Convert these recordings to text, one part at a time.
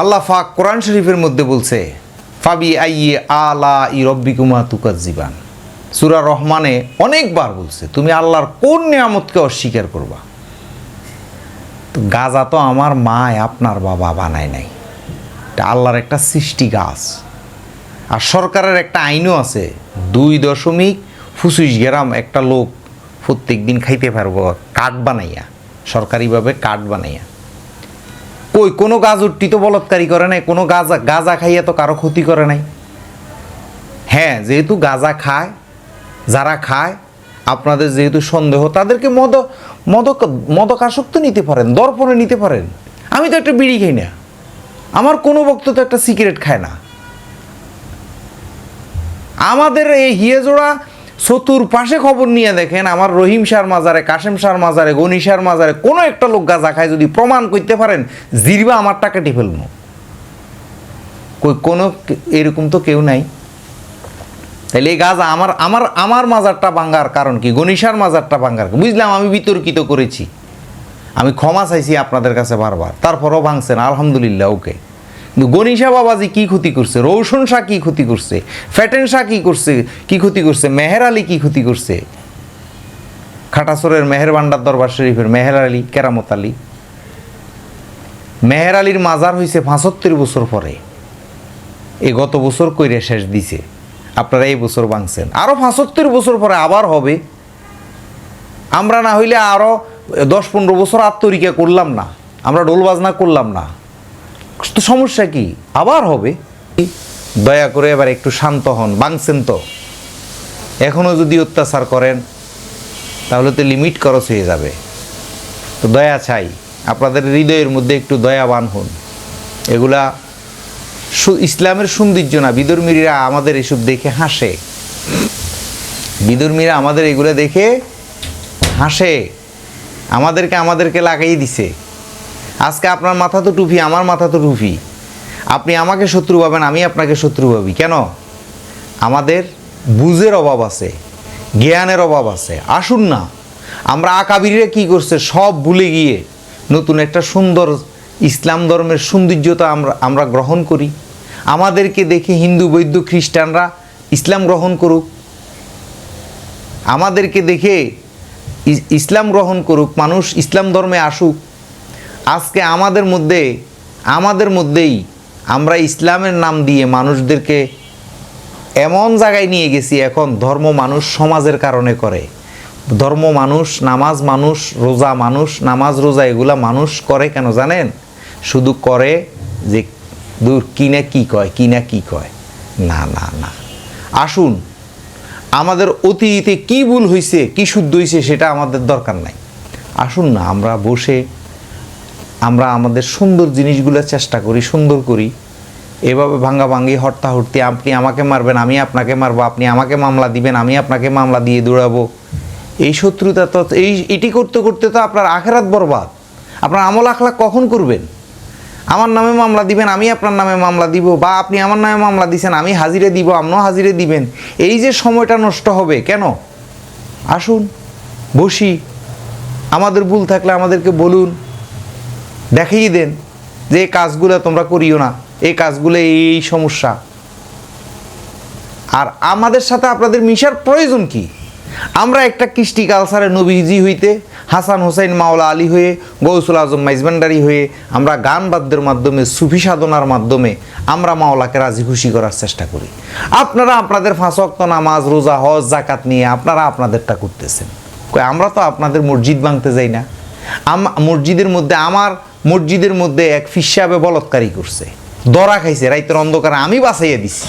আল্লাহ ফাক কোরআন শরীফের মধ্যে বলছে, ফাবি আইয়ে আলা ই রব্বিকুমা তুকার জীবান সুরা রহমানে অনেকবার বলছে, তুমি আল্লাহর কোন নিয়ামতকে অস্বীকার করবা? তো গাজা তো আমার মা আপনার বাবা বানায় নাই। এটা আল্লাহর একটা সৃষ্টি গাছ। আর সরকারের একটা আইনও আছে, দুই দশমিক পঁচিশ গ্রাম একটা লোক প্রত্যেক দিন খাইতে পারব, কাঠ বানাইয়া, সরকারিভাবে কাঠ বানাইয়া। কই, কোনো গাজরটি তো বলৎকারী করে নাই, কোনো গাজা গাজা খাইয়া তো কারও ক্ষতি করে নাই। হ্যাঁ যেহেতু গাজা খায়, যারা খায়, আপনাদের যেহেতু সন্দেহ, তাদেরকে মদ, মদক, মদকাসক্ত নিতে পারেন, দর্পণে নিতে পারেন। আমি তো একটা বিড়ি খাই না। আমার কোনো বক্ত তো একটা সিগারেট খায় না। আমাদের এই হিয়েজোড়া চতুর পাশে খবর নিয়ে দেখেন, আমার রহিম শাহর মাজারে, কাশেম শাহর মাজারে, গনি শাহর মাজারে, কোনো একটা লোক গাঁজা খায়, যদি প্রমাণ করতে পারেন, জিরবা আমার টাকা টি ফেলব। কোনো এরকম তো কেউ নাই। তাহলে এই গাঁজা আমার আমার আমার মাজারটা ভাঙ্গার কারণ কি? গনিশার মাজারটা ভাঙ্গার বুঝলাম, আমি বিতর্কিত করেছি। আমি ক্ষমা চাইছি আপনাদের কাছে বারবার। তারপরও ভাঙছেন আলহামদুলিল্লাহ, ওকে। কিন্তু গনিশা বাবাজি কি ক্ষতি করছে? রৌশন শাহ কি ক্ষতি করছে? ফ্যাটেন শাহ কি করছে? কি ক্ষতি করছে? মেহের আলী কি ক্ষতি করছে? খাটাসরের মেহের ভান্ডার দরবার শরীফের মেহের আলী, কেরামত আলী। মেহের আলীর মাজার হয়েছে পঁচাত্তর বছর পরে। এ গত বছর কইরে শেষ দিছে। আপনারা এই বছর বাংছেন আরও পঁচাত্তর বছর পরে আবার হবে। আমরা না হইলে আরও দশ পনেরো বছর আত্মরিকা করলাম না। আমরা ডোল বাজনা করলাম না। তো সমস্যা কি? আবার হবে। দয়া করে এবার একটু শান্ত হন, বাংছেন তো। এখনও যদি অত্যাচার করেন, তাহলে তো লিমিট খরচ হয়ে যাবে। তো দয়া চাই, আপনাদের হৃদয়ের মধ্যে একটু দয়াবান হন। এগুলা ইসলামের সৌন্দর্য না, বিদর্মীরা আমাদের এসব দেখে হাসে। বিদর্মীরা আমাদের এগুলো দেখে হাসে। আমাদেরকে আমাদেরকে লাগাই দিছে। আজকে আপনার মাথা তো টুপি, আমার মাথা তো টুপি। আপনি আমাকে শত্রু পাবেন আমি আপনাকে শত্রু ভাবি। কেন? আমাদের বুঝের অভাব আছে, জ্ঞানের অভাব আছে। আসুন না, আমরা আকাবিরে কি করছে, সব ভুলে গিয়ে নতুন একটা সুন্দর ইসলাম ধর্মের সৌন্দর্যতা আমরা আমরা গ্রহণ করি। আমাদেরকে দেখে হিন্দু বৈদ্য খ্রিস্টানরা ইসলাম গ্রহণ করুক। আমাদেরকে দেখে ইসলাম গ্রহণ করুক, মানুষ ইসলাম ধর্মে আসুক। আজকে আমাদের মধ্যে, আমাদের মধ্যেই আমরা ইসলামের নাম দিয়ে মানুষদেরকে এমন জায়গায় নিয়ে গেছি এখন ধর্ম মানুষ সমাজের কারণে করে। ধর্ম মানুষ, নামাজ মানুষ, রোজা মানুষ, নামাজ, রোজা এগুলা মানুষ করে কেন জানেন? শুধু করে যে দূর কি না কি কয়, কি না কি কয়। না না না। আসুন, আমাদের অতীতে কি ভুল হয়েছে কি শুদ্ধ হয়েছে সেটা আমাদের দরকার নাই। আসুন না, আমরা বসে আমরা আমাদের সুন্দর জিনিসগুলো চেষ্টা করি, সুন্দর করি। এভাবে ভাঙ্গা ভাঙ্গি হর্তি আপনি আমাকে মারবেন, আমি আপনাকে মারবো, আপনি আমাকে মামলা দিবেন, আমি আপনাকে মামলা দিয়ে দৌড়াবো। এই শত্রুতা তো, এই, এটি করতে করতে তো আপনার আখেরাত বরবাদ। আপনার আমল আখলা কখন করবেন? আমার নামে মামলা দিবেন, আমি আপনার নামে মামলা দিব, বা আপনি আমার নামে মামলা দিছেন, আমি হাজিরে দিব আপনিও হাজিরে দিবেন। এই যে সময়টা নষ্ট হবে, কেন? আসুন, বসি। আমাদের ভুল থাকলে আমাদেরকে বলুন। দেখিয়ে দেন যে এই কাজগুলো তোমরা করিও না, এই কাজগুলো এই সমস্যা। আর আমাদের সাথে আপনাদের মিশার প্রয়োজন কি? আমরা একটা কৃষ্টি কালচারে নবীজি হইতে হাসান হোসেন মাওলা আলী হয়ে, গৌসুল আজম মাইজবান্ডারি হয়ে আমরা গান বাদ্যের মাধ্যমে, সুফি সাধনার মাধ্যমে আমরা মাওলাকে রাজি খুশি করার চেষ্টা করি। আপনারা আপনাদের ফাঁস ওয়াক্ত নামাজ, রোজা, হজ জাকাত নিয়ে আপনারা আপনাদেরটা করতেছেন। আমরা তো আপনাদের মসজিদ ভাঙতে যাই না। মসজিদের মধ্যে আমার মসজিদের মধ্যে এক ফিসাবে বলৎকারী করছে। দরা খাইছে, রাইতের অন্ধকারে, আমি বাঁচাইয়া দিছি।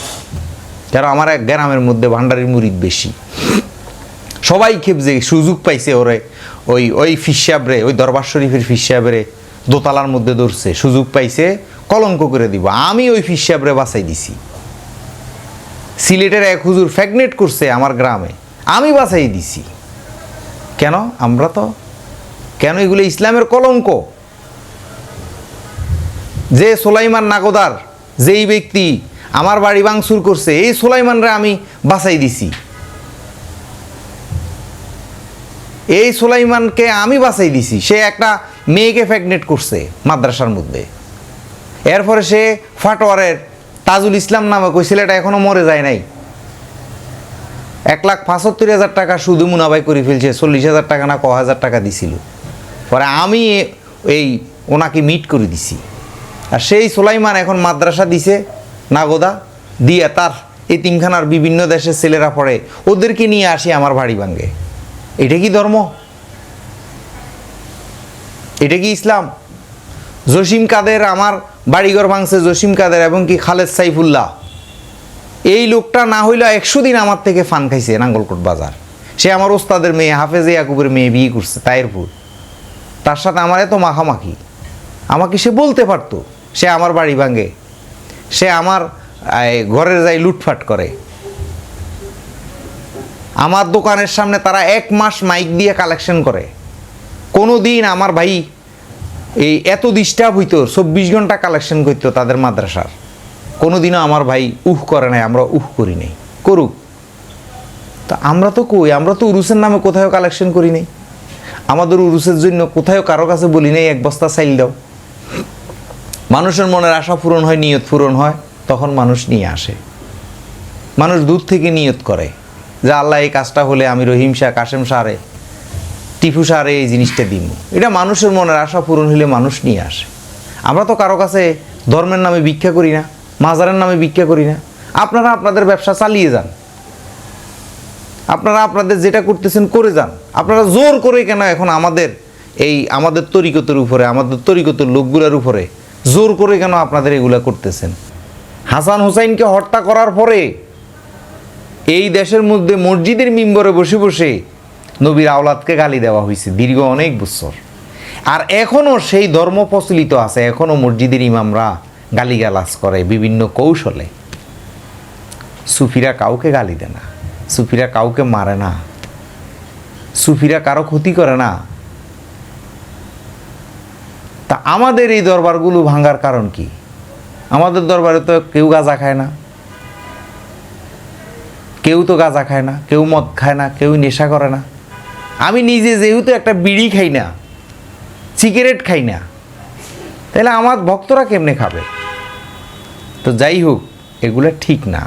কারণ আমার এক গ্রামের মধ্যে ভান্ডারির মুরিদ বেশি। সবাই খেপছে, সুযোগ পাইছে ওরে। ওই ওই ফিসাবরে ওই দরবার শরীফের ফিসাবরে দোতলার মধ্যে ধরছে, সুযোগ পাইছে, কলঙ্ক করে দিব। আমি ওই ফিসাবরে বাঁচাই দিছি। সিলেটের এক হুজুর ফ্যাগনেট করছে আমার গ্রামে। আমি বাঁচাই দিছি। কেন? আমরা তো, কেন এগুলো ইসলামের কলঙ্ক? যে সোলাইমান নাগদার, যেই ব্যক্তি আমার বাড়ি ভাঙচুর করছে, এই সোলাইমানরা আমি বাঁচাই দিছি। এই সোলাইমানকে আমি বাঁচাই দিছি। সে একটা মেয়েকে ফ্যাগনেট করছে মাদ্রাসার মধ্যে। এরপরে সে ফাটোয়ারের তাজুল ইসলাম নামে কই ছেলেটা এখনও মরে যায় নাই। এক লাখ পঁচাত্তর হাজার টাকা শুধু মুনাবাই করে ফেলছে, চল্লিশ হাজার টাকা না ক হাজার টাকা দিছিল। পরে আমি এই ওনাকে মিট করে দিছি। আর সেই সোলাইমান এখন মাদ্রাসা দিছে, নাগোদা, দিয়ে তার এই তিনখানার বিভিন্ন দেশের ছেলেরা পড়ে, ওদেরকে নিয়ে আসি আমার বাড়ি ভাঙ্গে। এটা কি ধর্ম? এটা কি ইসলাম? জসিম কাদের আমার বাড়িঘর ভাঙছে জসিম কাদের এবং কি খালেদ সাইফুল্লাহ। এই লোকটা না হইলে একশো দিন আমার থেকে ফান খাইছে নাঙ্গলকোট বাজার। সে আমার ওস্তাদের মেয়ে, হাফেজে ইয়াকুবের মেয়ে বিয়ে করছে তায়েরপুর তার সাথে আমার এত মাখামাখি। আমাকে সে বলতে পারতো। সে আমার বাড়ি ভাঙে। সে আমার ঘরের যাই লুটফাট করে। আমার দোকানের সামনে তারা এক মাস মাইক দিয়ে কালেকশন করে। কোনো দিন আমার ভাই এই এত ডিস্টার্ব হইতো, চব্বিশ ঘণ্টা কালেকশন করতো তাদের মাদ্রাসার। কোনোদিনও আমার ভাই উহ করে নাই, আমরা উহ করি নাই। করুক। তা আমরা তো কই? আমরা তো উরুসের নামে কোথাও কালেকশন করি নাই। আমাদের উরুসের জন্য কোথাও কারও কাছে বলি নাই, এক বস্তা চাইল দাও। মানুষের মনের আশা পূরণ হয়, নিয়ত পূরণ হয়, তখন মানুষ নিয়ে আসে। মানুষ দূর থেকে নিয়ত করে যে আল্লাহ এই কাজটা হলে আমি রহিম শাহ কাশেম সারে টিপু সারে এই জিনিসটা দিন এটা মানুষের মনের আশা পূরণ হলে মানুষ নিয়ে আসে। আমরা তো কারও কাছে ধর্মের নামে ভিক্ষা করি না, মাজারের নামে ভিক্ষা করি না। আপনারা আপনাদের ব্যবসা চালিয়ে যান। আপনারা আপনাদের যেটা করতেছেন করে যান। আপনারা জোর করে কেন এখন আমাদের এই আমাদের তরিকতের উপরে, আমাদের তরিকতের লোকগুলোর উপরে জোর করে কেন আপনাদের এগুলা করতেছেন? হাসান হুসাইনকে হত্যা করার পরে এই দেশের মধ্যে মসজিদের মিম্বরে বসে বসে নবীর আওলাদকে গালি দেওয়া হয়েছে দীর্ঘ অনেক বছর। আর এখনও সেই ধর্ম প্রচলিত আছে এখনও মসজিদের ইমামরা গালিগালাজ করে বিভিন্ন কৌশলে। সুফিরা কাউকে গালি দেয় না, সুফিরা কাউকে মারে না, সুফিরা কারও ক্ষতি করে না। তা আমাদের এই দরবারগুলো ভাঙার কারণ কি? আমাদের দরবারে তো কেউ গাঁজা খায় না। কেউ তো গাঁজা খায় না, কেউ মদ খায় না, কেউ নেশা করে না। আমি নিজে যেহেতু একটা বিড়ি খাই না, সিগারেট খাই না, তাহলে আমার ভক্তরা কেমনে খাবে? তো যাই হোক, এগুলো ঠিক না।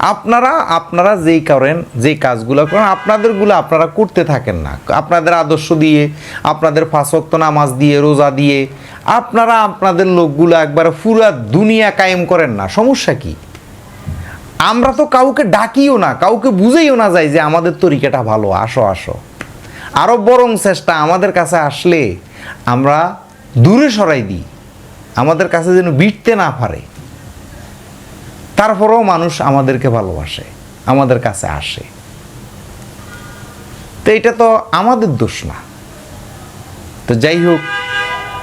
আপনারা আপনারা যেই করেন, যেই কাজগুলো করেন, আপনাদেরগুলো আপনারা করতে থাকেন না। আপনাদের আদর্শ দিয়ে, আপনাদের ফাঁসক্ত নামাজ দিয়ে, রোজা দিয়ে, আপনারা আপনাদের লোকগুলো একবারে পুরা দুনিয়া কায়েম করেন না। সমস্যা কি? আমরা তো কাউকে ডাকিও না, কাউকে বুঝেইও না যাই যে আমাদের তরিকাটা ভালো। আসো আসো। আরও বরং চেষ্টা আমাদের কাছে আসলে আমরা দূরে সরাই দিই। আমাদের কাছে যেন বিটতে না পারে। তারপরেও মানুষ আমাদেরকে ভালোবাসে, আমাদের কাছে আসে। তো এটা তো আমাদের দোষ না। তো যাই হোক,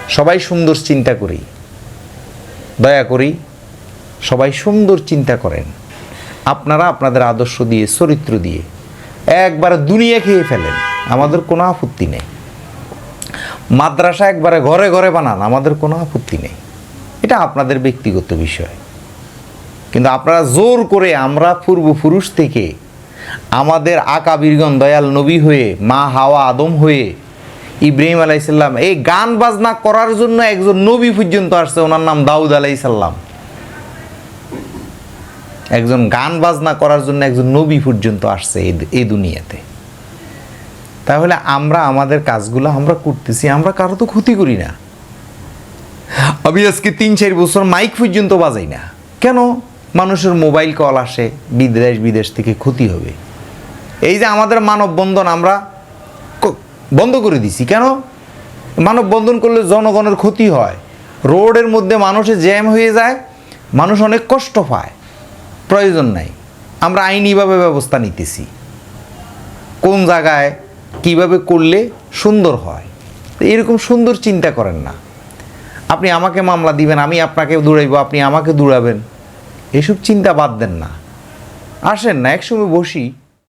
সবাই সুন্দর চিন্তা করি। দয়া করি, সবাই সুন্দর চিন্তা করেন। আপনারা আপনাদের আদর্শ দিয়ে, চরিত্র দিয়ে একবারে দুনিয়া খেয়ে ফেলেন। আমাদের কোনো আপত্তি নেই। মাদ্রাসা একবারে ঘরে ঘরে বানান, আমাদের কোনো আপত্তি নেই। এটা আপনাদের ব্যক্তিগত বিষয়। কিন্তু আপনারা জোর করে আমরা পূর্বপুরুষ থেকে আমাদের আকা বীরগণ, দয়াল নবী হয়ে, মা হাওয়া আদম হয়ে, ইব্রাহিম আলাইসাল্লাম এই গান বাজনা করার জন্য একজন নবী পর্যন্ত আসছে, ওনার নাম দাউদ আলাইসাল্লাম একজন গান বাজনা করার জন্য একজন নবী পর্যন্ত আসছে এই- এই দুনিয়াতে। তাহলে আমরা আমাদের কাজগুলো আমরা করতেছি, আমরা কারও তো ক্ষতি করি না। আমি আজকে তিন চার বছর মাইক পর্যন্ত বাজাই না। কেন? মানুষের মোবাইল কল আসে, বিদেশ বিদেশ থেকে ক্ষতি হবে। এই যে আমাদের মানববন্ধন আমরা বন্ধ করে দিছি, কেন? মানববন্ধন করলে জনগণের ক্ষতি হয়। রোডের মধ্যে মানুষে জ্যাম হয়ে যায়, মানুষ অনেক কষ্ট পায়। প্রয়োজন নাই। আমরা আইনিভাবে ব্যবস্থা নিতেছি। কোন জায়গায় কীভাবে করলে সুন্দর হয়? এরকম সুন্দর চিন্তা করেন না। আপনি আমাকে মামলা দিবেন, আমি আপনাকে দৌড়াইব, আপনি আমাকে দৌড়াবেন। এসব চিন্তা বাদ দেন না। আসেন না একসময় বসি।